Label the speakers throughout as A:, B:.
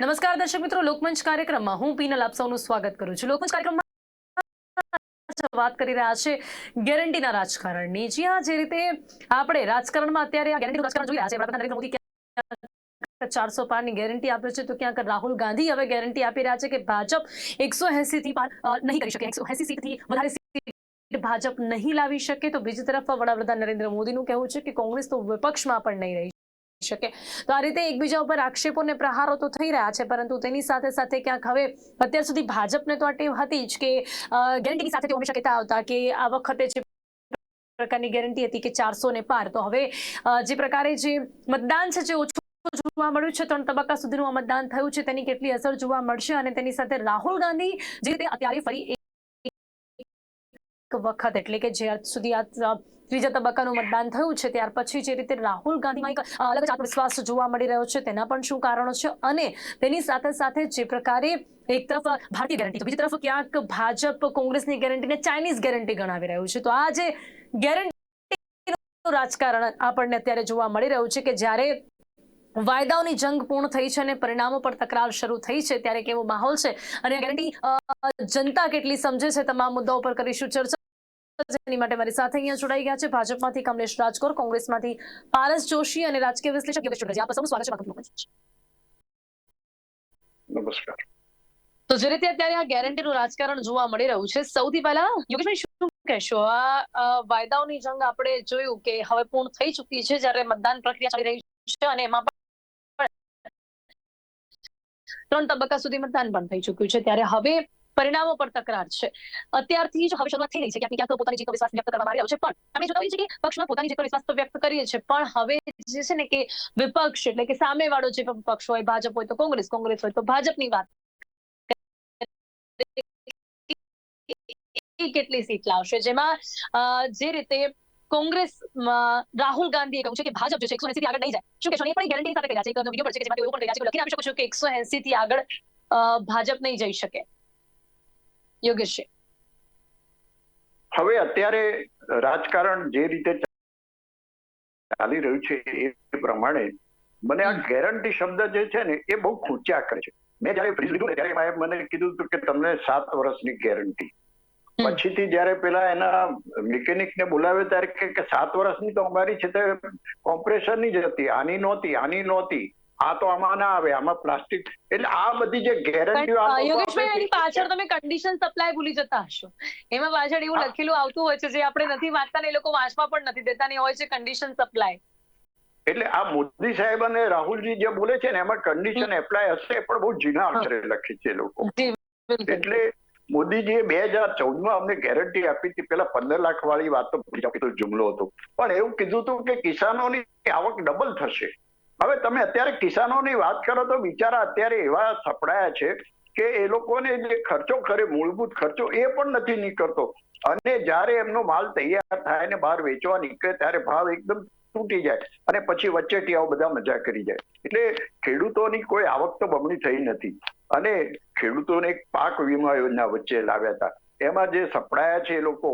A: નમસ્કાર દર્શક મિત્રો, લોકમંચ કાર્યક્રમમાં હું પીનલ આપ સૌનું સ્વાગત કરું છું. લોકમંચ કાર્યક્રમમાં વાત કરી રહ્યા છે, ગેરંટીના રાજકારણની. જી હા, જે રીતે આપણે રાજકારણમાં અત્યારે આ ગેરંટીનું રાજકારણ જોઈ રહ્યા છે વડાપ્રધાન નરેન્દ્ર મોદી ચારસો પારની ગેરંટી આપે છે, તો ક્યાંક રાહુલ ગાંધી હવે ગેરંટી આપી રહ્યા છે કે ભાજપ એકસો એસી થી પાર નહીં કરી શકે. એકસો એસી સીટથી વધારે ભાજપ નહીં લાવી શકે. તો બીજી તરફ વડાપ્રધાન નરેન્દ્ર મોદીનું કહેવું છે કે કોંગ્રેસ તો વિપક્ષમાં પણ નહીં રહી શકે. તો આ રીતે એકબીજા ઉપર આક્ષેપો અને પ્રહારો તો થઈ રહ્યા છે, પરંતુ તેની સાથે સાથે ક્યાંક હવે અત્યાર સુધી ભાજપને તો આ ટેવ હતી જ કે ગેરંટીની સાથે તેઓ હંમેશા કહેતા આવતા કે આ વખતે જે પ્રકારની ગેરંટી હતી કે ચારસો ને પાર. તો હવે જે પ્રકારે જે મતદાન છે, જે ઓછું જોવા મળ્યું છે, ત્રણ તબક્કા સુધીનું મતદાન થયું છે, તેની કેટલી અસર જોવા મળશે અને તેની સાથે રાહુલ ગાંધી જે રીતે અત્યારે ફરી એક વખત, એટલે કે જ્યાં સુધી આ ત્રીજા તબક્કાનું મતદાન થયું છે, ત્યાર પછી જે રીતે રાહુલ ગાંધીમાં અલગ આત્મવિશ્વાસ જોવા મળી રહ્યો છે, તેના પણ શું કારણો છે? અને તેની સાથે સાથે જે પ્રકારે એક તરફ ભારતીય ગેરંટી બીજી તરફ ક્યાંક ભાજપ કોંગ્રેસની ગેરંટીને ચાઇનીઝ ગેરંટી ગણાવી રહ્યું છે. તો આ જે ગેરંટી રાજકારણ આપણને અત્યારે જોવા મળી રહ્યું છે કે જ્યારે વાયદાઓની જંગ પૂર્ણ થઈ છે અને પરિણામો પર તકરાર શરૂ થઈ છે, ત્યારે કેવો માહોલ છે. અને ગેરંટી જનતા કેટલી સમજે છે, તમામ મુદ્દાઓ પર કરીશું ચર્ચા. જેની માટે મારી સાથે અહીંયા જોડાઈ ગયા છે. ભાજપમાંથી કમલેશ રાજકોર કોંગ્રેસમાંથી પારસ જોશી અને રાજકીય વિશ્લેષક યોગેશ ચૌધરી. આપ સૌનું સ્વાગત છે બાકી
B: નમસ્કાર.
A: તો જે રીતે અત્યારે આ ગેરંટીનું રાજકારણ જોવા મળી રહ્યું છે સૌથી પહેલા યોગેશભાઈ શું કહેશો? આ વાયદાઓની જંગ આપણે જોયું કે હવે પૂર્ણ થઈ ચૂકી છે જ્યારે મતદાન પ્રક્રિયા ચાલી રહી છે અને એમાં પણ ત્રણ તબક્કા સુધી મતદાન પણ થઈ ચૂક્યું છે. ત્યારે હવે પરિણામો પર તકરાર છે. અત્યારથી જ હવે શરૂઆત થઈ રહી છે ક્યાંક ક્યાંક પોતાની જીતનો વિશ્વાસ વ્યક્ત કરવામાં આવી છે. પણ આપણે જોતા છીએ કે પક્ષમાં પોતાની જીતનો વિશ્વાસ તો વ્યક્ત કરીએ છીએ પણ હવે જે છે ને કે વિપક્ષ એટલે કે સામેવાળો જે પક્ષ હોય, ભાજપ હોય તો કોંગ્રેસ કોંગ્રેસ હોય તો ભાજપની વાત કેટલી સીટ લાવશે? જેમાં જે રીતે કોંગ્રેસ રાહુલ ગાંધીએ કહ્યું છે કે ભાજપ જે છે એકસો થી આગળ નહીં જાય. શું કહેશો? એ પણ ગેરંટી સાથે કહ્યા છે. એક વીડિયો પર છે કે જેમાં એવું પણ કહ્યા છે લખીને આપી શકો છો કે એકસો એસી થી આગળ ભાજપ નહીં જઈ શકે. યોગેશ.
B: હવે અત્યારે રાજકારણ જે રીતે ચાલી રહ્યું છે એ પ્રમાણે મને આ ગેરંટી શબ્દ જે છે ને એ બહુ ખૂંચ્યા કરે છે. મેં જયારે ફ્રીજ લીધું ત્યારે મને કીધું હતું કે તમને સાત વર્ષની ગેરંટી. પછીથી જયારે પેલા એના મિકેનિક ને બોલાવે ત્યારે કે સાત વર્ષની તો અમારી છે તે કોમ્પ્રેસરની જ હતી આની નહોતી આની નહોતી. આ તો આમાં ના આવે આમાં પ્લાસ્ટિક એટલે આ બધી જે ગેરંટીઓ
A: યોગેશભાઈ એની પાછળ તમે કન્ડિશન સપ્લાય ભૂલી જતા હશો. એમાં પાછળ એવું લખેલું આવતું હોય છે જે આપણે નથી વાંચતા ને એ લોકો વાંચવા પણ નથી દેતા ને હોય છે કન્ડિશન સપ્લાય
B: એટલે આ મોદી સાહેબ અને રાહુલજી જે બોલે છે ને એમાં કન્ડિશન એપ્લાય હશે પણ બહુ ઝીણા અક્ષરે લખી છે લોકો. એટલે મોદીજીએ બે હજાર ચૌદમાં અમને ગેરંટી આપી હતી. પેલા પંદર લાખ વાળી વાત તો જુમલો હતો. પણ એવું કીધું હતું કે કિસાનોની આવક ડબલ થશે. હવે તમે અત્યારે કિસાનોની વાત કરો તો બિચારા અત્યારે એવા સપડાયા છે કે એ લોકોને જે ખર્ચો કરે મૂળભૂત ખર્ચો એ પણ નથી નીકળતો. અને જ્યારે એમનો માલ તૈયાર થાય ને બહાર વેચવા નીકળે ત્યારે ભાવ એકદમ તૂટી જાય અને પછી વચ્ચેટિયાઓ બધા મજા કરી જાય. એટલે ખેડૂતોની કોઈ આવક તો બમણી થઈ નથી. અને ખેડૂતોને એક પાક વીમા યોજના વચ્ચે લાવ્યા હતા. એમાં જે સપડાયા છે એ લોકો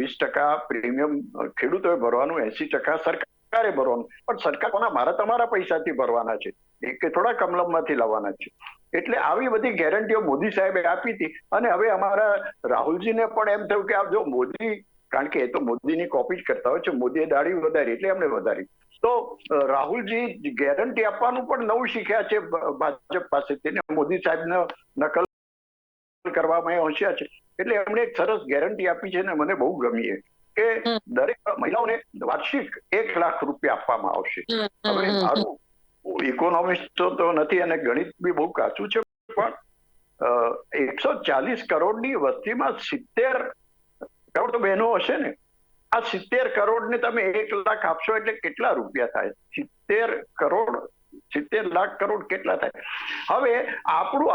B: વીસ ટકા પ્રીમિયમ ખેડૂતોએ ભરવાનું, એસી ટકા સરકારે ભરવાનું. પણ સરકાર કોના, મારા તમારા પૈસાથી ભરવાના છે. કે થોડા કમલમમાંથી લાવવાના છે. એટલે આવી બધી ગેરંટીઓ મોદી સાહેબે આપી હતી. અને હવે અમારા રાહુલજીને પણ એમ થયું કે આ જો મોદી, કારણ કે એ તો મોદીની કોપી જ કરતા હોય છે. મોદીએ દાઢી વધારી, એટલે એમને વધારી. તો રાહુલજી ગેરંટી આપવાનું પણ નવું શીખ્યા છે ભાજપ પાસેથી. ને મોદી સાહેબને નકલ કરવામાં હોશિયાર છે. એટલે એમણે એક સરસ ગેરંટી આપી છે ને મને બહુ ગમી એ. કે દરેક મહિલાઓને વાર્ષિક એક લાખ રૂપિયા આપવામાં આવશે. હવે મારું ઇકોનોમિસ્ટ તો નથી અને ગણિત બી બહુ કાચું છે પણ એકસો ચાલીસ કરોડની વસ્તીમાં સિત્તેર કરોડ તો બહેનો હશે ને. આ સિત્તેર કરોડ ને તમે એક લાખ આપશો એટલે કેટલા રૂપિયા થાય? સિત્તેર કરોડ સિત્તેર લાખ કરોડ કેટલા થાય? હવે આપણું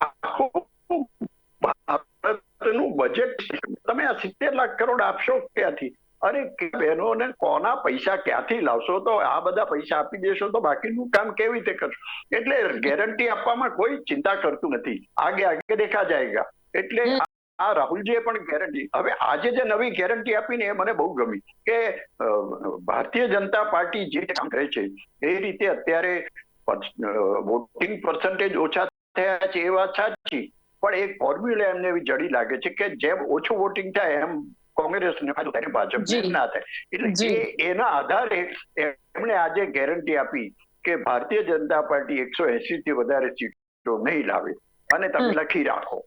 B: આખું ભારતનું બજેટ તમે આ સિત્તેર લાખ કરોડ આપશો ક્યાંથી? અરે બહેનોને કોના પૈસા ક્યાંથી લાવશો? તો આ બધા પૈસા આપી દેશો તો બાકીનું કામ કેવી રીતે કરશો? એટલે ગેરંટી આપવામાં કોઈ ચિંતા કરતું નથી. આગે આગે દેખા જાયગા. એટલે આ રાહુલજીએ પણ ગેરંટી હવે આજે જે નવી ગેરંટી આપીને એ મને બહુ ગમી કે ભારતીય જનતા પાર્ટી જે કામ કરે છે એ રીતે અત્યારે વોટિંગ પર્સન્ટેજ ઓછા થયા છે. એ વાત સાચી. પણ એક ફોર્મ્યુલા એમને એવી જડી લાગે છે કે જેમ ઓછું વોટિંગ થાય એમ કોંગ્રેસને ફાયદો થાય ભાજપને ના થાય. એટલે એના આધારે એમણે આજે ગેરંટી આપી કે ભારતીય જનતા પાર્ટી એકસો એસી થી વધારે સીટો નહીં લાવે અને તમે લખી રાખો.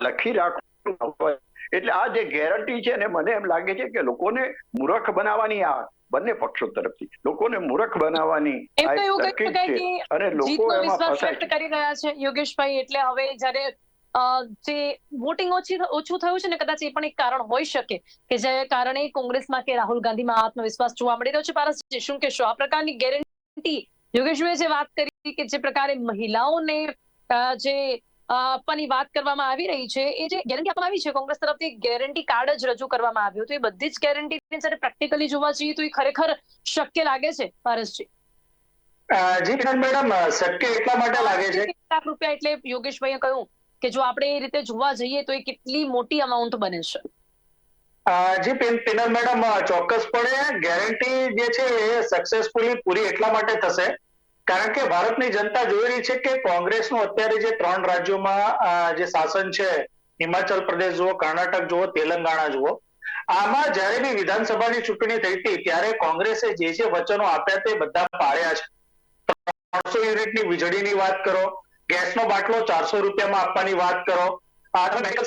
B: લખી રાખો. એટલે આ જે ગેરંટી છે ને મને એમ લાગે છે કે લોકોને મૂર્ખ બનાવવાની આ બંને પક્ષો તરફથી. લોકોને મૂર્ખ બનાવવાની અને લોકો એમાં
A: કરી રહ્યા છે યોગેશભાઈ એટલે હવે જ્યારે જે વોટિંગ ઓછી ઓછું થયું છે ને કદાચ એ પણ એક કારણ હોઈ શકે કે જે કારણે કોંગ્રેસમાં કે રાહુલ ગાંધીમાં આત્મવિશ્વાસ જોવા મળી રહ્યો છે. પારસજી શું કહેશો? આ પ્રકારની ગેરંટી યોગેશભાઈ જે વાત કરી કે જે પ્રકારે મહિલાઓને જે આપવાની વાત કરવામાં આવી રહી છે. એ જે ગેરંટી આપવામાં આવી છે કોંગ્રેસ તરફથી ગેરંટી કાર્ડ જ રજૂ કરવામાં આવ્યું તો એ બધી જ ગેરંટી સાથે પ્રેક્ટિકલી જોવા જઈએ તો એ ખરેખર શક્ય લાગે છે પારસજી?
C: જી કિરણ મેડમ શક્ય એટલા માટે લાગે છે.
A: લાખ રૂપિયા એટલે યોગેશભાઈએ કહ્યું કે જો આપણે એ રીતે જોવા જઈએ તો એ કેટલી મોટી અમાઉન્ટ બને છે.
C: જી પિનલ મેડમ ચોક્કસપણે ગેરંટી જે છે એ સક્સેસફુલી પૂરી એટલા માટે થશે કારણ કે ભારતની જનતા જોઈ રહી છે કે કોંગ્રેસનું અત્યારે જે ત્રણ રાજ્યોમાં જે શાસન છે, હિમાચલ પ્રદેશ જુઓ, કર્ણાટક જુઓ, તેલંગાણા જુઓ, આમાં જ્યારે બી વિધાનસભાની ચૂંટણી થઈ હતી, ત્યારે કોંગ્રેસે જે જે વચનો આપ્યા તે બધા પાળ્યા છે. ત્રણસો યુનિટની વીજળીની વાત કરો, ગેસનો બાટલો ચારસો રૂપિયામાં આપવાની વાત કરો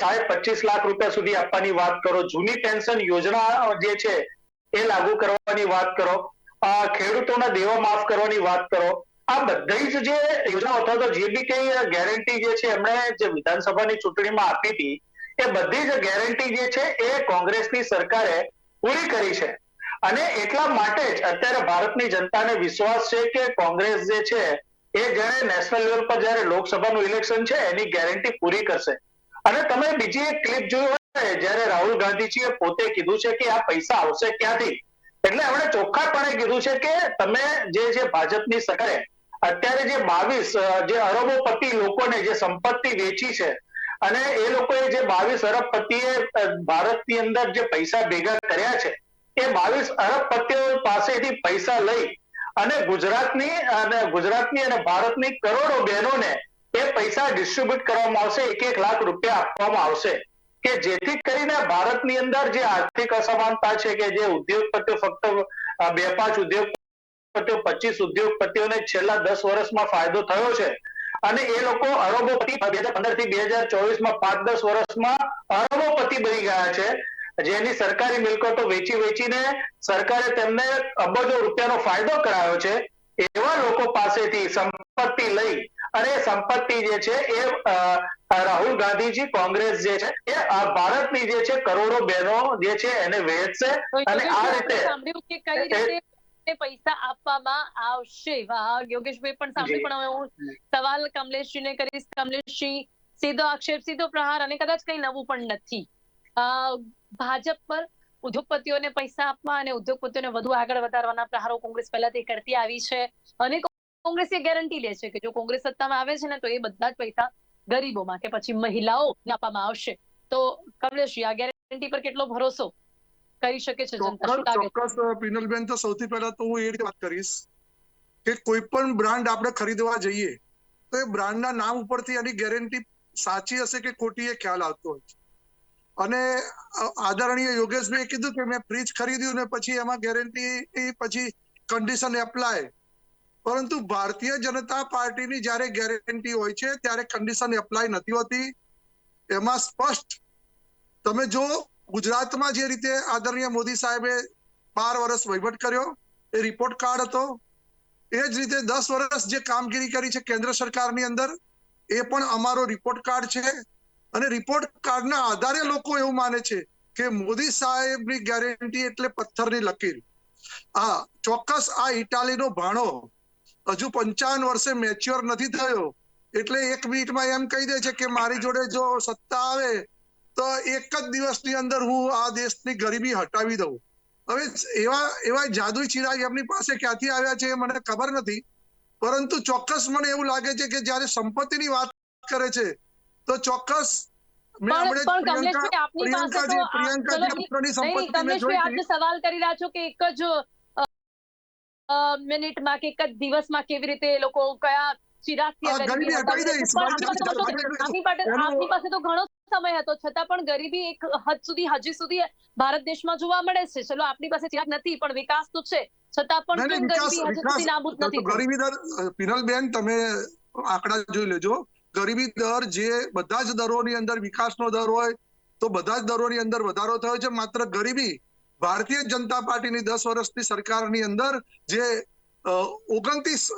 C: સાહેબ પચીસ લાખ રૂપિયા સુધી આપવાની વાત કરો, જૂની પેન્શન યોજના જે છે, એ લાગુ કરવાની વાત કરો ખેડૂતોના દેવા માફ કરવાની વાત કરો આ બધી જ જે યોજનાઓ અથવા તો જે બી કઈ ગેરંટી જે છે, એમણે જે વિધાનસભાની ચૂંટણીમાં આપી હતી, એ બધી જ ગેરંટી જે છે, એ કોંગ્રેસની સરકારે પૂરી કરી છે. અને એટલા માટે જ અત્યારે ભારતની જનતાને વિશ્વાસ છે કે કોંગ્રેસ જે છે, એ જ્યારે નેશનલ લેવલ પર જ્યારે લોકસભાનું ઇલેક્શન છે, એની ગેરંટી પૂરી કરશે. અને તમે બીજી એક ક્લિપ જોઈ હોય, જ્યારે રાહુલ ગાંધીજીએ પોતે કીધું છે કે આ પૈસા આવશે ક્યાંથી? એટલે એમણે ચોખ્ખાપણે કીધું છે કે તમે જે જે ભાજપની સરકારે અત્યારે જે બાવીસ જે અરબોપતિ લોકોને જે સંપત્તિ વેચી છે, અને એ લોકોએ જે બાવીસ અરબપતિએ ભારતની અંદર જે પૈસા ભેગા કર્યા છે, એ બાવીસ અરબપતિઓ પાસેથી પૈસા લઈ અને ગુજરાતની અને ગુજરાતની અને ભારતની કરોડો બહેનોને એ પૈસા ડિસ્ટ્રીબ્યુટ કરવામાં આવશે, એક એક લાખ રૂપિયા આપવામાં આવશે, કે જેથી કરીને ભારતની અંદર જે આર્થિક અસમાનતા છે કે જે ઉદ્યોગપતિઓ ફક્ત બે પાંચ ઉદ્યોગપતિઓ પચીસ ઉદ્યોગપતિઓને છેલ્લા દસ વર્ષમાં ફાયદો થયો છે. અને એ લોકો અરબોપતિ બે હજાર પંદરથી બે હજાર ચોવીસમાં પાંચ દસ વર્ષમાં અરબોપતિ બની ગયા છે. જેની સરકારી મિલકતો વેચી વેચીને સરકારે તેમને અબજો રૂપિયાનો ફાયદો કરાયો છે. એવા લોકો પાસેથી સંપત્તિ લઈ અને સંપત્તિ જે છે એ રાહુલ ગાંધીજી કોંગ્રેસ જે છે એ ભારતની જે છે કરોડો બહેનો જે છે એને વેચશે અને આ રીતે
A: તે પૈસા આપવામાં આવશે. વાહ યોગેશભાઈ પણ
C: સામે
A: પણ હવે હું સવાલ કમલેશજીને કરીશ. કમલેશજી સીધો આક્ષેપ સીધો પ્રહાર અને કદાચ કઈ નવું પણ નથી. ભાજપ પર ઉદ્યોગપતિઓને પૈસા આપવા અને ઉદ્યોગપતિઓને વધુ આગળ વધારવાના પ્રહારો કોંગ્રેસ પહેલાથી કરતી આવી છે અને કોંગ્રેસ એ ગેરંટી લે છે કે જો કોંગ્રેસ સત્તામાં આવે છે ને તો એ બધા જ પૈસા ગરીબોમાં કે પછી મહિલાઓ આપવામાં આવશે. તો કમલેશજી આ ગેરંટી પર કેટલો ભરોસો? કરી શકે છે જનતા?
D: ચોક્કસ પિનલબેન તો સૌથી પહેલા તો હું એ વાત કરીશ કે કોઈ પણ બ્રાન્ડ આપણે ખરીદવા જઈએ તો એ બ્રાન્ડના નામ ઉપરથી એની ગેરંટી સાચી હશે કે ખોટી એ ખ્યાલ આવતો હોય છે. અને આદરણીય યોગેશભાઈ કીધું કે મેં ફ્રીજ ખરીદ્યું ને પછી એમાં ગેરંટી પછી કન્ડિશન એપ્લાય. પરંતુ ભારતીય જનતા પાર્ટીની જ્યારે ગેરંટી હોય છે ત્યારે કન્ડિશન એપ્લાય નથી હોતી. એમાં સ્પષ્ટ તમે જો ગુજરાતમાં જે રીતે આદરણીય મોદી સાહેબે બાર વર્ષ વહીવટ કર્યો, એ રિપોર્ટ કાર્ડ હતો. એ જ રીતે દસ વર્ષ જે કામગીરી કરી છે કેન્દ્ર સરકારની અંદર, એ પણ અમારો રિપોર્ટ કાર્ડ છે. અને રિપોર્ટ કાર્ડના આધારે લોકો એવું માને છે કે મોદી સાહેબની ગેરંટી એટલે પથ્થરની લકીર. હા ચોક્કસ આ ઇટાલીનો ભાણો હજુ પંચાવન વર્ષે મેચ્યોર નથી થયો, એટલે એક મિનિટમાં એમ કહી દે છે કે મારી જોડે જો સત્તા આવે તો એક જ દિવસની અંદર હું આ દેશની ગરીબી હટાવી દઉં. હવે એવા એવા જાદુ ચિરાગ એમની પાસે ક્યાંથી આવ્યા છે એ મને ખબર નથી. પરંતુ ચોક્કસ મને એવું લાગે છે કે જ્યારે સંપત્તિની વાત કરે છે તો ચોક્કસ
A: આપની સવાલ કરી રહ્યા છો કે એક જ મિનિટમાં કે એક જ દિવસમાં કેવી રીતે લોકો કયા ચિરાગથી
D: આ
A: આ ગરીબી
D: ગરીબી હટાવી
A: હટાવી
D: દઈશ.
A: પણ આપણી પાસે તો
D: હટાવી
A: આપણી પાસે
D: એનું-
A: આપણી પાસે તો ઘણો સમય હતો. છતાં પણ ગરીબી એક હદ સુધી હજી સુધી ભારત દેશમાં જોવા મળે છે. ચલો આપણી પાસે ચિરાગ નથી પણ વિકાસ તો છે. છતાં પણ ગરીબી નાબૂદ નથી
D: દર પિનલબેન તમે આંકડા જોઈ લેજો. ગરીબી દર જે બધા જ દરોની અંદર વિકાસનો દર હોય તો બધા જ દરોની અંદર વધારો થયો છે. માત્ર ગરીબી ભારતીય જનતા પાર્ટીની દસ વર્ષની સરકારની અંદર જે ઓગણત્રીસ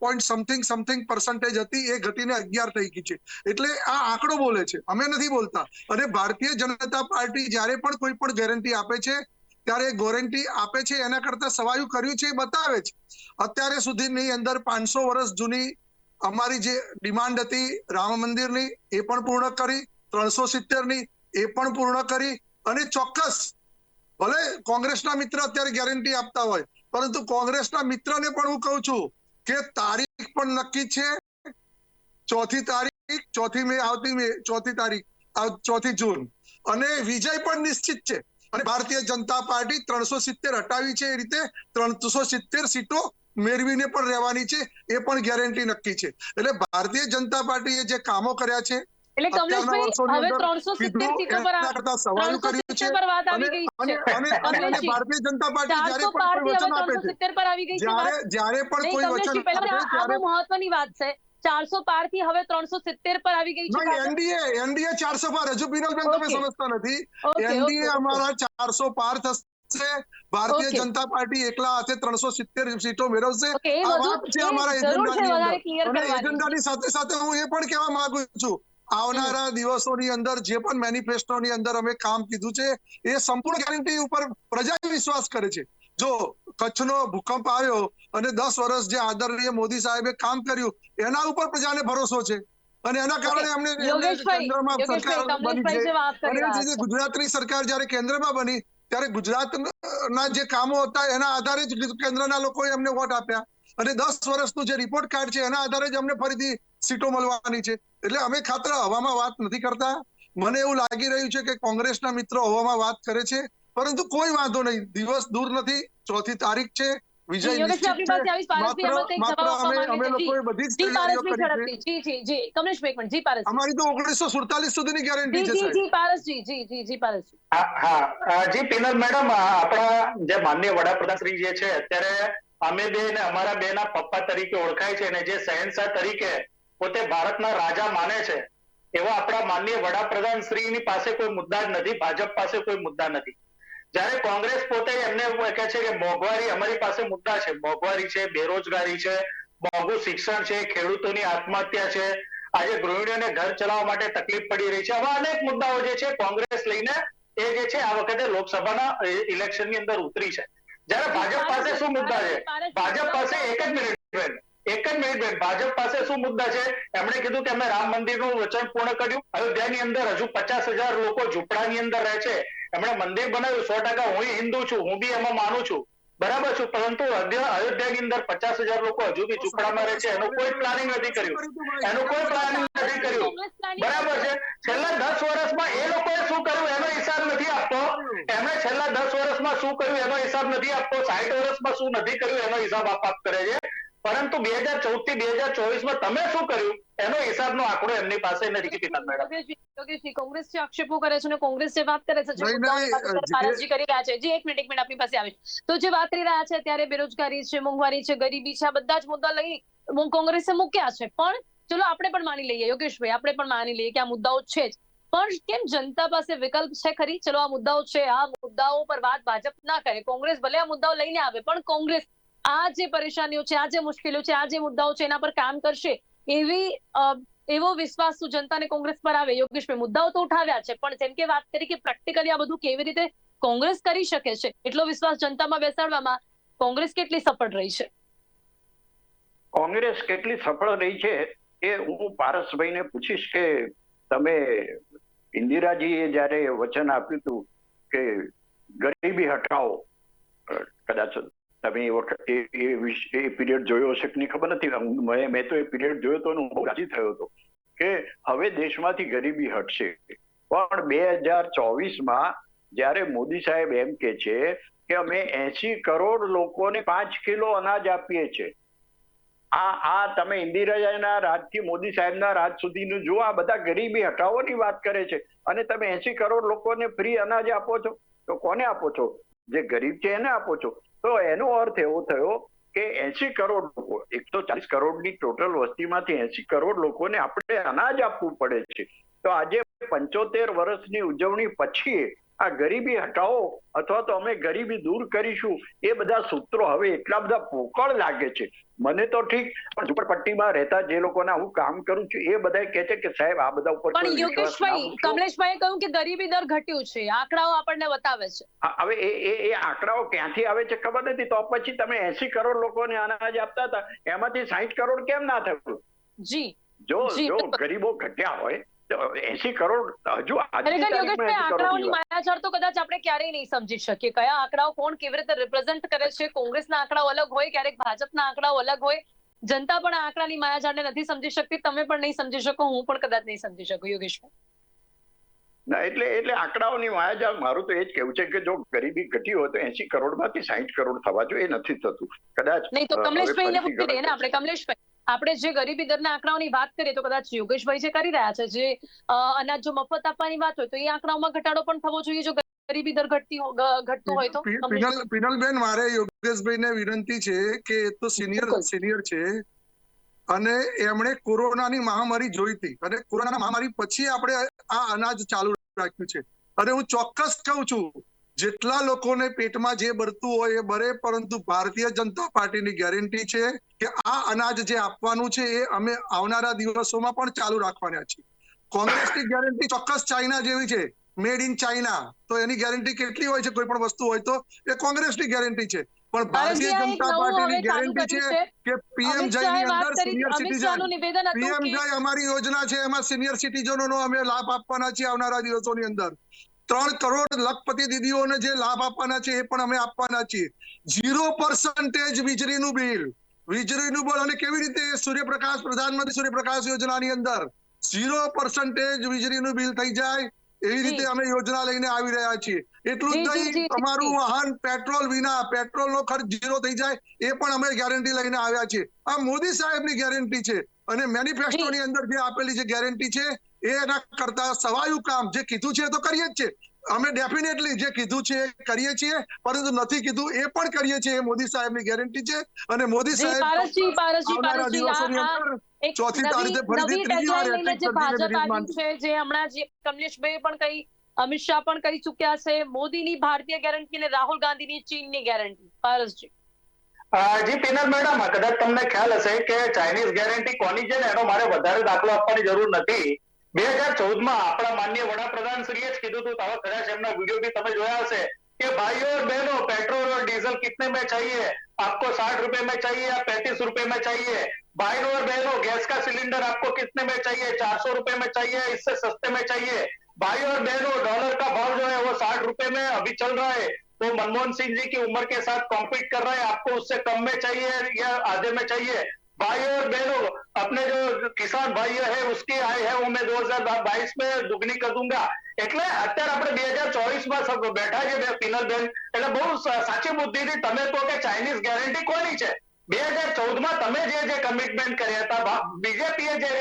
D: પોઈન્ટ સમથિંગ સમથિંગ પર્સન્ટેજ હતી, એ ઘટીને અગિયાર થઈ ગઈ છે. એટલે આ આંકડો બોલે છે. અમે નથી બોલતા. અને ભારતીય જનતા પાર્ટી જ્યારે પણ કોઈ પણ ગેરંટી આપે છે, ત્યારે ગોરંટી આપે છે, એના કરતા સવાયું કર્યું છે, એ બતાવે છે. અત્યારે સુધીની અંદર પાંચસો વર્ષ જૂની અમારી જે ડિમાન્ડ હતી, રામ મંદિરની, એ પણ પૂર્ણ કરી. ત્રણસો સિત્તેરની, એ પણ પૂર્ણ કરી. અને ચોક્કસ, ભલે કોંગ્રેસના મિત્ર અત્યારે ગેરંટી આપતા હોય પરંતુ કોંગ્રેસના મિત્રને પણ હું કહું છું કે તારીખ પણ નક્કી છે. ચોથી તારીખ, ચોથી મે આવતી મે, ચોથી તારીખ ચોથી જૂન. અને વિજય પણ નિશ્ચિત છે. અને ભારતીય જનતા પાર્ટી ત્રણસો સિત્તેર હટાવી છે એ રીતે ત્રણસો સિત્તેર સીટો મેળવીને પણ રહેવાની છે. એ પણ ગેરંટી નક્કી છે. એટલે ભારતીય જનતા પાર્ટીએ જે કામો કર્યા છે
A: એટલે કમલેશભાઈ હવે ત્રણસો સિત્તેર સીટો પર ત્રણસો સિત્તેર પર વાત આવી ગઈ છે.
D: ભારતીય જનતા પાર્ટી
A: ત્રણસો સિત્તેર પર આવી ગઈ છે.
D: જ્યારે પણ કોઈ વચન
A: આ બહુ મહત્વની વાત છે. ચારસો પારથી હવે ત્રણસો સિત્તેર પર આવી ગઈ છે
D: એનડીએ એનડીએ ચારસો પાર. હજુ પિનલબેન તમે સમજતા નથી. એનડીએ અમારા ચારસો પાર થશે. ભારતીય જનતા પાર્ટી એકલા હાથે ત્રણસો સિત્તેર સીટો મેળવશે. આ વાત છે અમારા એજન્ડાની. એજન્ડાની સાથે સાથે હું એ પણ કહેવા માંગુ છું આવનારા દિવસોની અંદર જે પણ મેનિફેસ્ટોની અંદર અમે કામ કીધું છે એ સંપૂર્ણ ગેરંટી ઉપર પ્રજા વિશ્વાસ કરે છે. જો કચ્છનો ભૂકંપ આવ્યો અને દસ વર્ષ જે આદરણીય મોદી સાહેબે કામ કર્યું એના ઉપર પ્રજાને ભરોસો છે. અને એના કારણે અમને કેન્દ્રમાં સરકાર બની છે. ગુજરાતની સરકાર જયારે કેન્દ્રમાં બની ત્યારે ગુજરાતના જે કામો હતા એના આધારે જ કેન્દ્રના લોકોએ અમને વોટ આપ્યા. અને દસ વર્ષનું જે રિપોર્ટ કાર્ડ છે એના આધારે જ અમને ફરીથી સીટો મળવાની છે. એટલે અમે ખાતર હવામાં વાત નથી કરતા. મને એવું લાગી રહ્યું છે કે કોંગ્રેસના મિત્રો હવામાં વાત કરે છે. પરંતુ કોઈ વાંધો નહીં. દિવસ દૂર નથી. ચોથી તારીખ છે. વિજય અમારી તો ઓગણીસો સુડતાલીસ સુધીની ગેરંટી છે
A: જી
D: સાહેબ.
A: જી પારસજી. જી જી જી પારસજી.
C: હા હા. અ, જી પિનલ મેડમ આપણા જે માન્ય વડાપ્રધાન શ્રી જે છે અત્યારે અમે બે ને અમારા બે ના પપ્પા તરીકે ઓળખાય છે અને જે શહેનશાહ તરીકે પોતે ભારતના રાજા માને છે, એવા આપણા માનનીય વડાપ્રધાન શ્રીની પાસે કોઈ મુદ્દા જ નથી, ભાજપ પાસે કોઈ મુદ્દા નથી. જ્યારે કોંગ્રેસ પોતે એમને કહે છે કે મોંઘવારી અમારી પાસે મુદ્દા છે. મોંઘવારી છે, બેરોજગારી છે, મોંઘું શિક્ષણ છે, ખેડૂતોની આત્મહત્યા છે. આજે ગૃહિણીઓને ઘર ચલાવવા માટે તકલીફ પડી રહી છે. આવા અનેક મુદ્દાઓ જે છે કોંગ્રેસ લઈને એ જે છે આ વખતે લોકસભાના ઇલેક્શનની અંદર ઉતરી છે. જ્યારે ભાજપ પાસે શું મુદ્દા છે? ભાજપ પાસે એક જ મિનિટ બેન એક જ મિનિટ બેન ભાજપ પાસે શું મુદ્દા છે? એમણે કીધું કે અમે રામ મંદિરનું વચન પૂર્ણ કર્યું. અયોધ્યાની અંદર હજુ પચાસ હજાર લોકો ઝૂંપડાની અંદર રહે છે. એમણે મંદિર બનાવ્યું સો ટકા હું હિન્દુ છું હું બી એમાં માનું છું. બરાબર છું, પરંતુ અયોધ્યા અયોધ્યાની અંદર પચાસ હજાર લોકો હજુ બી ઝૂંપડામાં રહે છે, એનું કોઈ પ્લાનિંગ નથી કર્યું. એનું કોઈ પ્લાનિંગ નથી કર્યું. બરાબર છે. છેલ્લા દસ વર્ષમાં એ લોકોએ શું કર્યું? એનો હિસાબ નથી આપતો. એમણે છેલ્લા દસ વર્ષમાં શું કર્યું? એનો હિસાબ નથી આપતો. સાઠ વર્ષમાં શું નથી કર્યું? એનો હિસાબ આપ કરે છે. પરંતુ બે હજાર ચૌદથી બે હજાર ચોવીસમાં તમે શું કર્યું? એનો હિસાબનો આંકડો એમની પાસે નથી કિરણ મેડમ
A: કોંગ્રેસ જે આક્ષેપો કરે છે અને કોંગ્રેસ જે વાત કરે છે જે પારસજી કરી રહ્યા છે જે એક મિનિટ એક મિનિટ આપની પાસે આવે તો જે વાત કરી રહ્યા છે અત્યારે બેરોજગારી છે મોંઘવારી છે ગરીબી છે આ બધા જ મુદ્દા લઈ કોંગ્રેસે મૂક્યા છે. પણ ચલો આપણે પણ માની લઈએ યોગેશભાઈ આપણે પણ માની લઈએ કે આ મુદ્દાઓ છે જ. પણ કેમ જનતા પાસે વિકલ્પ છે ખરી? ચલો આ મુદ્દાઓ છે આ મુદ્દાઓ પર વાત ભાજપ ના કરે. કોંગ્રેસ ભલે આ મુદ્દાઓ લઈને આવે પણ કોંગ્રેસ આ જે પરેશાનીઓ છે, આ જે મુશ્કેલીઓ છે, આ જે મુદ્દાઓ છે, એના પર કામ કરશે, એવી એવો વિશ્વાસ શું જનતાને કોંગ્રેસ પર આવે. યોગેશભાઈ મુદ્દાઓ તો ઉઠાવ્યા છે, પણ જેમ કે વાત કરી કે પ્રેક્ટિકલી આ બધું કેવી રીતે કોંગ્રેસ કરી શકે છે, એટલો વિશ્વાસ જનતામાં બેસાડવામાં કોંગ્રેસ કેટલી સફળ રહી છે?
B: કોંગ્રેસ કેટલી સફળ રહી છે એ હું પારસભાઈને પૂછીશ કે તમે ઇન્દિરાજીએ જ્યારે વચન આપ્યું હતું કે ગરીબી હટાવો કદાચ તમે એ વખત, એ એ પીરિયડ જોયો હશે કે ખબર નથી. મેં તો એ પીરિયડ જોયો હતો અને હું રાજી થયો હતો કે હવે દેશમાંથી ગરીબી હટશે. પણ બે હજાર ચોવીસમાં જ્યારે મોદી સાહેબ એમ કે છે કે અમે એસી કરોડ લોકોને પાંચ કિલો અનાજ આપીએ છીએ આ આ તમે ઇન્દિરાના રાજથી મોદી સાહેબના રાજ સુધીનું જુઓ, આ બધા ગરીબી હટાવવાની વાત કરે છે. અને તમે એસી કરોડ લોકોને ફ્રી અનાજ આપો છો. તો કોને આપો છો? જે ગરીબ છે એને આપો છો. તો એનો અર્થ એવો થયો કે એસી કરોડ લોકો એકસો ચાલીસ કરોડની ટોટલ વસ્તીમાંથી એસી કરોડ લોકોને આપણે અનાજ આપવું પડે છે. તો આજે પંચોતેર વર્ષની ઉજવણી પછી આ ગરીબી હટાવો અથવા તો અમે ગરીબી દૂર કરીશું. એ બધા સૂત્રો હવે એટલા બધા પોકળ લાગે છે. મને તો ઠીક પણ ઝુંપડપટ્ટીમાં રહેતા જે લોકોના હું કામ કરું છું એ બધા કહે છે કે સાહેબ આ બધા ઉપર
A: પણ યોગેશભાઈ કમલેશભાઈ કહ્યું કે ગરીબી દર ઘટ્યું છે. આંકડાઓ આપણને બતાવે છે.
B: હવે એ એ એ આંકડાઓ ક્યાંથી આવે છે ખબર નથી તો પછી તમે એસી કરોડ લોકોને અનાજ આપતા હતા એમાંથી સાહીઠ કરોડ કેમ ના થયું?
A: જી
B: જો.
A: જો
B: ગરીબો ઘટ્યા હોય એસી કરોડ હજુ આજની
A: ખરેખર
B: તારીખમાં
A: યોગેશભાઈ
B: 80 કરોડની
A: આંકડાઓની
B: વાત.
A: તો કદાચ આપણે ક્યારેય નહીં સમજી શકીએ. કયા આંકડાઓ કોણ કેવી રીતે રિપ્રેઝેન્ટ કરે છે? કોંગ્રેસના આંકડાઓ અલગ હોય ક્યારેક ભાજપના આંકડાઓ અલગ હોય. જનતા પણ આંકડાની માયાજાળને નથી સમજી શકતી. તમે પણ નહીં સમજી શકો હું પણ કદાચ નહીં સમજી શકું યોગેશભાઈ.
B: ના એટલે એટલે આંકડાઓની માયાજાળ મારું તો એ જ કેવું છે કે જો ગરીબી ઘટી હોય તો એસી કરોડમાંથી સાહીઠ કરોડ થવા જોઈએ એ નથી થતું. કદાચ
A: નહીં તો કમલેશભાઈ ને આપણે કમલેશભાઈ આપણે જે ગરીબી દરના આંકડાઓની વાત કરીએ તો કદાચ યોગેશભાઈ જે કરી રહ્યા છે જે અનાજ જો મફત આપવાની વાત હોય તો એ આંકડાઓમાં ઘટાડો પણ થવો જોઈએ જો ગરીબી દર ઘટતી ઘટતો હોય તો?
D: પિનલબેન મારે યોગેશભાઈને વિનંતી છે કે એ તો સિનિયર સિનિયર છે અને એમણે કોરોનાની મહામારી જોઈ હતી. અને કોરોના મહામારી પછી આપણે આ અનાજ ચાલુ રાખ્યું છે. અને હું ચોક્કસ કહું છું, જેટલા લોકોને પેટમાં જે બરતું હોય એ બરે પરંતુ ભારતીય જનતા પાર્ટીની ગેરંટી છે કે આ અનાજ જે આપવાનું છે એ અમે આવનારા દિવસોમાં પણ ચાલુ રાખવાના છીએ. કોંગ્રેસની ગેરંટી ચોક્કસ ચાઇના જેવી છે. Made in China. તો એની ગેરંટી કેટલી હોય છે? કોઈ પણ વસ્તુ હોય તો એ કોંગ્રેસની ગેરંટી છે. પણ ભારતીય જનતા પાર્ટીની ગેરંટી છે કે પીએમ
A: અમિત
D: જય ની
A: શાહે વાત
D: અંદર સિનિયર સિટીઝન પીએમ જય અમારી યોજના છે એમાં સિનિયર સિટીઝનોનો અમે લાભ આપવાના છીએ આવનારા દિવસોની અંદર. ત્રણ કરોડ લખપતિ દીદીઓને જે લાભ આપવાના છે એ પણ અમે આપવાના છીએ. ઝીરો પર્સન્ટેજ વીજળીનું બિલ. વીજળીનું બિલ અને કેવી રીતે સૂર્યપ્રકાશ પ્રધાનમંત્રી સૂર્યપ્રકાશ યોજનાની અંદર ઝીરો પર્સન્ટેજ વીજળીનું બિલ થઈ જાય એવી રીતે અમે યોજના લઈને આવી રહ્યા છીએ. એટલું
A: જ
D: નહીં તમારું વાહન પેટ્રોલ વિના પેટ્રોલનો ખર્ચ ઝીરો થઈ જાય એ પણ અમે ગેરંટી લઈને આવ્યા છીએ. આ મોદી સાહેબની ગેરંટી છે અને મેનિફેસ્ટોની અંદર જે આપેલી જે ગેરંટી છે એના કરતા સવાયું કામ જે કીધું છે તો કરીએ જ છે અમે ડેફિનેટલી જે કીધું છે એ કરીએ છીએ પરંતુ નથી કીધું એ પણ કરીએ છીએ એ મોદી સાહેબની ગેરંટી છે. અને મોદી સાહેબ
A: પારસજી
D: ચોથી તારીખે ફરીથી ત્રીજી વાર
A: ભાજપ આવ્યું છે જે હમણાં જે કમલેશભાઈ પણ કહી અમિત શાહ પણ કહી ચુક્યા છે મોદીની ભારતીય ગેરંટી અને રાહુલ ગાંધીની ચીનની ગેરંટી પારસજી
C: અ, જી પિનલ મેડમ કદાચ તમને ખ્યાલ હશે કે ચાઇનીઝ ગેરંટી કોની છે ને એનો મારે વધારે દાખલો આપવાની જરૂર નથી બે હજાર ચૌદ માં આપણા માન્ય વડાપ્રધાન શ્રીએ જ કીધું હતું તમે કદાચ એમના વિડીયો બી તમે જોયા હશે કે ભાઈઓ और बहनों पेट्रोल और डीजल कितने में चाहिए आपको साठ रुपए में चाहिए या पैंतीस रुपए में चाहिए भाइयों और बहनों गैस का सिलेंडर आपको कितने में चाहिए चार सौ रुपए में चाहिए इससे सस्ते में चाहिए भाइयों और बहनों डॉलर का भाव जो है वो साठ रुपए में अभी चल रहा है तो मनमोहन सिंह जी की उम्र के साथ कॉम्पीट कर रहा है आपको उससे कम में चाहिए या आधे में चाहिए भाइयों और बहनों अपने जो किसान भाइयों है उसकी आय है वो मैं दो हजार बाईस में दुगनी कर दूंगा એટલે અત્યારે આપણે બે હજાર ચોવીસ માં સબ બેઠા છે બે પિનલબેન એટલે બહુ સ- સાચી બુદ્ધિથી તમે કહો કે ચાઇનીઝ ગેરંટી કોની છે બે હજાર ચૌદ માં તમે જે જે કમિટમેન્ટ કર્યા હતા બીજેપીએ જે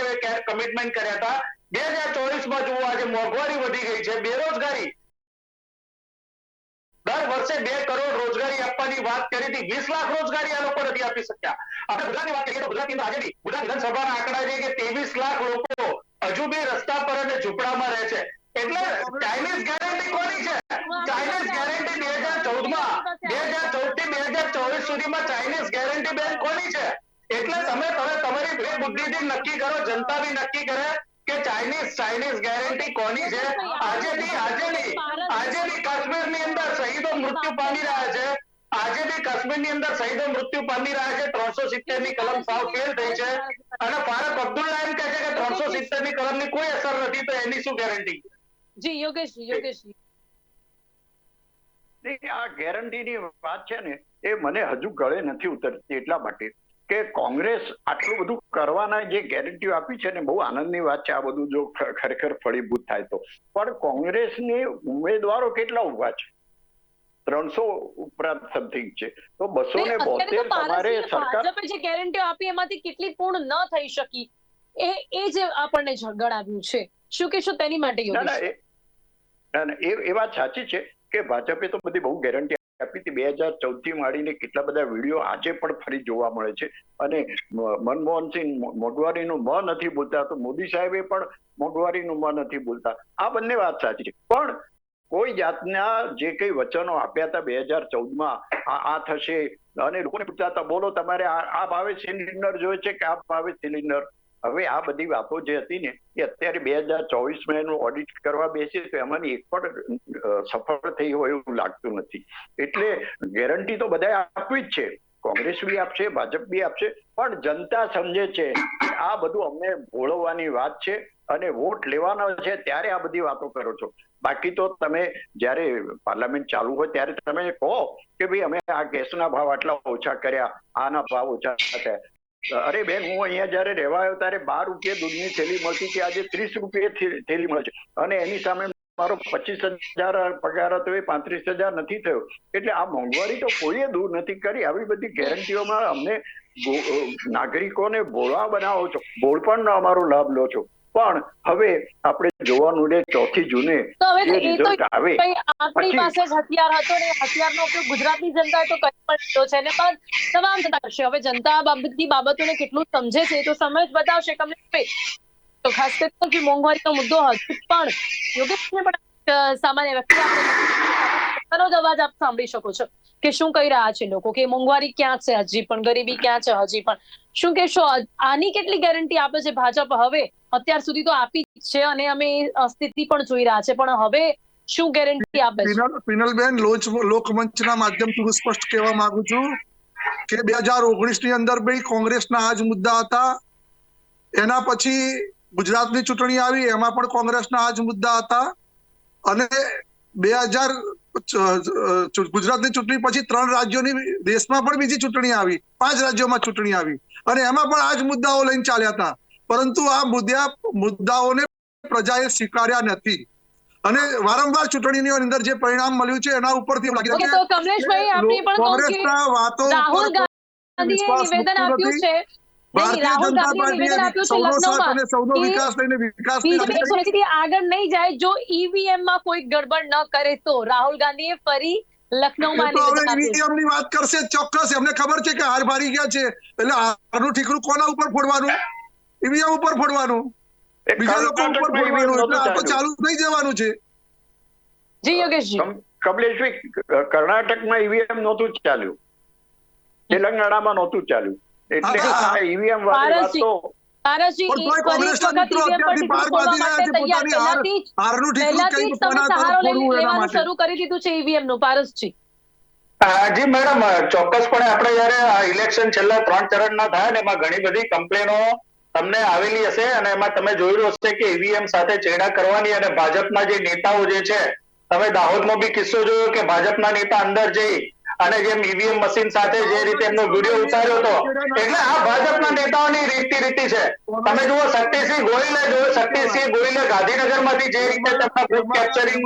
C: કમિટમેન્ટ કર્યા હતા બે હજાર ચોવીસમાં જુઓ, આજે મોંઘવારી વધી ગઈ છે, બેરોજગારી. દર વર્ષે બે કરોડ રોજગારી આપવાની વાત કરી હતી. વીસ લાખ રોજગારી આ લોકો નથી આપી શક્યા. આપણે ગુજરાતની વાત કરીએ તો ગુજરાતની આજે ગુજરાત વિધાનસભાના આંકડા છે કે ત્રેવીસ લાખ લોકો હજુ બી રસ્તા પર અને ઝૂંપડામાં રહે છે. એટલે ચાઇનીઝ ગેરંટી કોની છે? ચાઇનીઝ ગેરંટી બે હજાર ચૌદમાં બે હજાર ચૌદથી બે હજાર ચોવીસ સુધીમાં ચાઇનીઝ ગેરંટી બેન કોની છે? એટલે તમે તમે તમારી બે બુદ્ધિથી નક્કી કરો, જનતા બી નક્કી કરે કે ચાઇનીઝ ચાઇનીઝ ગેરંટી કોની છે? આજે બી આજે બી આજે બી કાશ્મીરની અંદર શહીદો મૃત્યુ પામી રહ્યા છે. આજે બી કાશ્મીરની અંદર શહીદો મૃત્યુ પામી રહ્યા છે. ત્રણસો સિત્તેરની કલમ સાવ ફેલ થઈ છે. અને ફારક અબ્દુલ્લા એમ કહે છે કે ત્રણસો સિત્તેરની કલમની કોઈ અસર નથી તો એની શું ગેરંટી
A: જી યોગેશ
B: યોગેશ આ ગેરંટીની વાત છે ને એ મને હજુ ગળે નથી ઉતરતી એટલા માટે. કે કોંગ્રેસ આટલું બધું કરવાના જે ગેરંટીઓ આપી છે ને બહુ આનંદની વાત છે આ બધું જો ખરેખર ફળીભૂત થાય તો. પણ કોંગ્રેસની ઉમેદવારો કેટલા ઊભા છે? ત્રણસો ઉપરાંત સમથિંગ છે. તો બસો ને બોતેર તમારે સરકાર
A: જે ગેરંટીઓ આપી એમાંથી કેટલી પૂર્ણ ન થઈ શકી. એ એ જે આપણને જણાવ્યું છે. શું કહેશો? તેની માટે
B: ના ના એ વાત સાચી છે કે ભાજપે તો બધી બહુ ગેરંટી હતી બે હજાર ચૌદથી માંડીને કેટલા બધા વીડિયો આજે પણ ફરી જોવા મળે છે. અને મનમોહનસિંહ મોંઘવારીનું મ નથી બોલતા તો મોદી સાહેબે પણ મોંઘવારીનું મ નથી બોલતા આ બંને વાત સાચી છે. પણ કોઈ જાતના જે કઈ વચનો આપ્યા હતા બે હજાર ચૌદમાં, આ થશે. અને લોકોને પૂછતા હતા, બોલો તમારે આ ભાવે સિલિન્ડર જોઈએ છે કે આ ભાવે સિલિન્ડર? હવે આ બધી વાતો જે હતી ને, એ અત્યારે બે હજાર ચોવીસમાં એનું ઓડિટ કરવા બેસીએ તો એમાંની એક પણ સફળ થઈ હોય એવું લાગતું નથી. એટલે ગેરંટી તો બધાએ આપવી જ છે. કોંગ્રેસ બી આપશે, ભાજપ બી આપશે, પણ જનતા સમજે છે આ બધું અમને ભોળવવાની વાત છે અને વોટ લેવાનો છે ત્યારે આ બધી વાતો કરો છો. બાકી તો તમે જ્યારે પાર્લામેન્ટ ચાલુ હોય ત્યારે તમે કહો કે ભાઈ અમે આ ગેસના ભાવ આટલા ઓછા કર્યા, આના ભાવ ઓછા થયા. અરે બેન, હું અહીંયા જયારે રહેવા ત્યારે બાર રૂપિયા દૂધની થેલી મળતી હતી, આજે ત્રીસ રૂપિયા થેલી મળશે અને એની સામે મારો પચીસ હજાર પગાર હતો, એ પાંત્રીસ હજાર નથી થયો. એટલે આ મોંઘવારી તો કોઈએ દૂર નથી કરી. આવી બધી ગેરંટીઓમાં અમને નાગરિકોને ભોળા બનાવો છો. ભોળપણનો અમારો લાભ લો છો. પણ હવે આપણે જોવાનું રે ચોથી જૂને
A: તો હવે એ તો
B: આવે
A: આપણી પાસે હથિયાર હતો ને હથિયારનો ઉપયોગ ગુજરાતની જનતાએ તો કરી પણ લીધો છે ને પણ તમામ જનતા કરશે. હવે જનતા બાબતની બાબતોને કેટલું સમજે છે એ તો સમય જ બતાવશે. કમલેશભાઈ તો ખાસ કરીને જે મોંઘવારીનો મુદ્દો હજુ પણ યોગેશને પણ સામાન્ય વ્યક્તિ આપણે પોતાનો જ અવાજ આપ સાંભળી શકો છો. કે શું કહી રહ્યા છે લોકો? કે મોંઘવારી ક્યાં છે હજી પણ? ગરીબી ક્યાં છે હજી પણ? શું કહેશો? આની કેટલી ગેરંટી આપે છે ભાજપ હવે? અત્યાર સુધી તો આપી છે અને અમે સ્થિતિ પણ જોઈ રહ્યા છે, પણ હવે શું ગેરંટી આપે છે?
D: પિનલબેન લોકમંચના માધ્યમથી હું સ્પષ્ટ કહેવા માંગુ છું કે બે હજાર ઓગણીસની અંદર ભાઈ કોંગ્રેસના આ જ મુદ્દા હતા. એના પછી ગુજરાતની ચૂંટણી આવી, એમાં પણ કોંગ્રેસના આ જ મુદ્દા હતા. અને બે હજાર ગુજરાતની ચૂંટણી પછી ત્રણ રાજ્યોની દેશમાં પણ બીજી ચૂંટણી આવી. પાંચ રાજ્યોમાં ચૂંટણી આવી. અને એમાં પણ આ જ મુદ્દાઓ લઈને ચાલ્યા હતા. પરંતુ આ મુદ્દા મુદ્દાઓને પ્રજાએ સ્વીકાર્યા નથી. અને વારંવાર ચૂંટણીની અંદર જે પરિણામ મળ્યું છે એના ઉપરથી લાગી
A: રહ્યું
D: છે. કોંગ્રેસના વાતો ઉપર
A: નિવેદન આપ્યું છે.
D: ભારતીય જનતા
A: ગાંધીએ નિવેદન આપ્યું
D: પાર્ટીએ સૌનો સાથ અને સૌનો વિકાસ લઈને વિકાસની
A: બીજેપી
D: વાત કરી.
A: એકસો આગળ નહીં જાય જો ઈવીએમમાં કોઈ ગડબડ ન કરે તો રાહુલ ગાંધીએ ફરી લખનૌમાં
D: એ
A: ફરી.
D: EVM ની વાત કરશે ચોક્કસ. એમને ખબર છે કે હાર ભારી ગયા છે. એટલે હારનું ઠીકરું કોના ઉપર ફોડવાનું? ઈવીએમ ઉપર ફોડવાનું. બીજા લોકો ઉપર ફોડવાનું. એટલે
B: નહોતું
D: ચાલુ થઈ જવાનું છે.
A: જી યોગેશજી.
B: કમલેશભાઈ કર્ણાટકમાં ઈવીએમ નહોતું જ ચાલ્યું. તેલંગાણામાં નહોતું ચાલ્યું. એટલે. આ ઈવીએમ વાળી વાત. તો
A: જ નું
C: મેડમ ચોક્કસપણે આપણે જયારે આ ઇલેક્શન છેલ્લા ત્રણ ચરણના થયા ને એમાં ઘણી બધી કમ્પ્લેનો તમને આવેલી હશે અને એમાં તમે જોયું હશે કે ઈવીએમ સાથે ચેડા કરવાની અને ભાજપના જે નેતાઓ જે છે તમે દાહોદમાં બી કિસ્સો જોયો કે ભાજપના નેતા અંદર જઈ અને જેમ ઈવીએમ મશીન સાથે જે રીતે એમનો વીડિયો ઉતાર્યો હતો, એટલે આ ભાજપના નેતાઓની રીતિ રીતિ છે. તમે જુઓ શક્તિસિંહ ગોહિલે જોયું શક્તિસિંહ ગોહિલે ગાંધીનગરમાંથી જે રીતે તેમના ગ્રુપ કેપ્ચરિંગ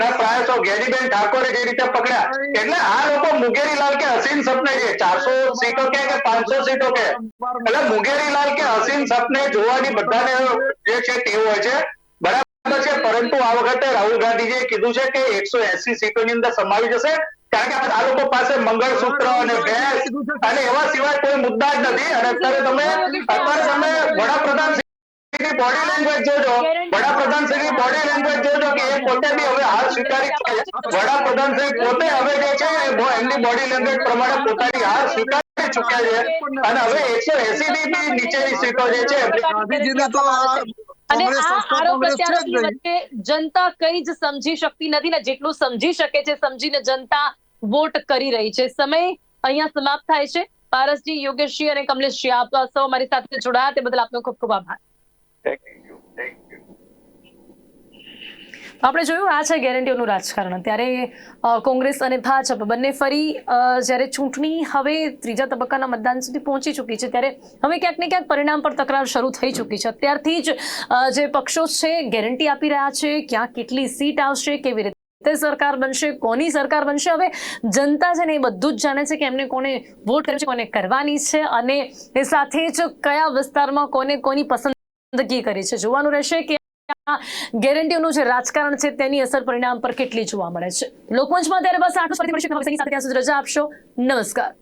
C: ના પ્રયાસો ગેરીબેન ઠાકોરે જે રીતે પકડ્યા. એટલે આ લોકો મુગેરીલાલ કે હસીન સપને છે ચારસો સીટો કે પાંચસો સીટો કે? એટલે મુગેરીલાલ કે હસીન સપને જોવાની બધાને જે છે ટેવ હોય છે. બરાબર છે, પરંતુ આ વખતે રાહુલ ગાંધીજીએ કીધું છે કે એકસો એસી સીટોની અંદર સમાવી જશે. કારણ કે આ લોકો પાસે મંગળસૂત્ર અને ભેંસ અને એવા સિવાય કોઈ મુદ્દા જ નથી. અને અત્યારે તમે અત્યારે તમે વડાપ્રધાન બોડી લેંગ્વેજ જોજો. વડાપ્રધાન શ્રી બોડી લેંગ્વેજ જોજો કે એ પોતે બી હવે હાર સ્વીકારી વડાપ્રધાન શ્રી પોતે હવે જે છે એ એમની બોડી લેંગ્વેજ પ્રમાણે પોતાની હાર સ્વીકારી ચૂક્યા છે. અને હવે એકસો એસી ની નીચેની સીટો જે છે
A: અને આ આરોપ પ્રત્યારોપની વચ્ચે જનતા કઈ જ સમજી શકતી નથી ને જેટલું સમજી શકે છે સમજીને જનતા વોટ કરી રહી છે. સમય અહીંયા સમાપ્ત થાય છે. પારસજી યોગેશજી અને કમલેશજી આપ સૌ અમારી સાથે જોડાયા. તે બદલ આપનો ખૂબ ખૂબ આભાર. આપણે જોયું આ છે ગેરંટીઓનું રાજકારણ. ત્યારે અ, કોંગ્રેસ અને ભાજપ બંને ફરી અ, જ્યારે ચૂંટણી હવે ત્રીજા તબક્કાના મતદાન સુધી પહોંચી ચૂકી છે ત્યારે હવે ક્યાંક ને ક્યાંક પરિણામ પર તકરાર શરૂ થઈ ચૂકી છે. અત્યારથી જ અ, જે પક્ષો છે ગેરંટી આપી રહ્યા છે ક્યાં કેટલી સીટ આવશે કેવી રીતે તે સરકાર બનશે, કોની સરકાર બનશે? હવે જનતા છે ને એ બધું જ જાણે છે કે એમને કોને વોટ કરે છે, કોને કરવાની છે અને એ સાથે જ કયા વિસ્તારમાં કોને કોની પસંદગી કરી છે? જોવાનું રહેશે કે ગેરંટીઓનું જે રાજકારણ છે તેની અસર પરિણામ પર કેટલી જોવા મળે છે. લોકમંચમાં ત્યારે બસ આટલું ફરીથી મળીશું. સાથે સુધી રજા આપશો. નમસ્કાર.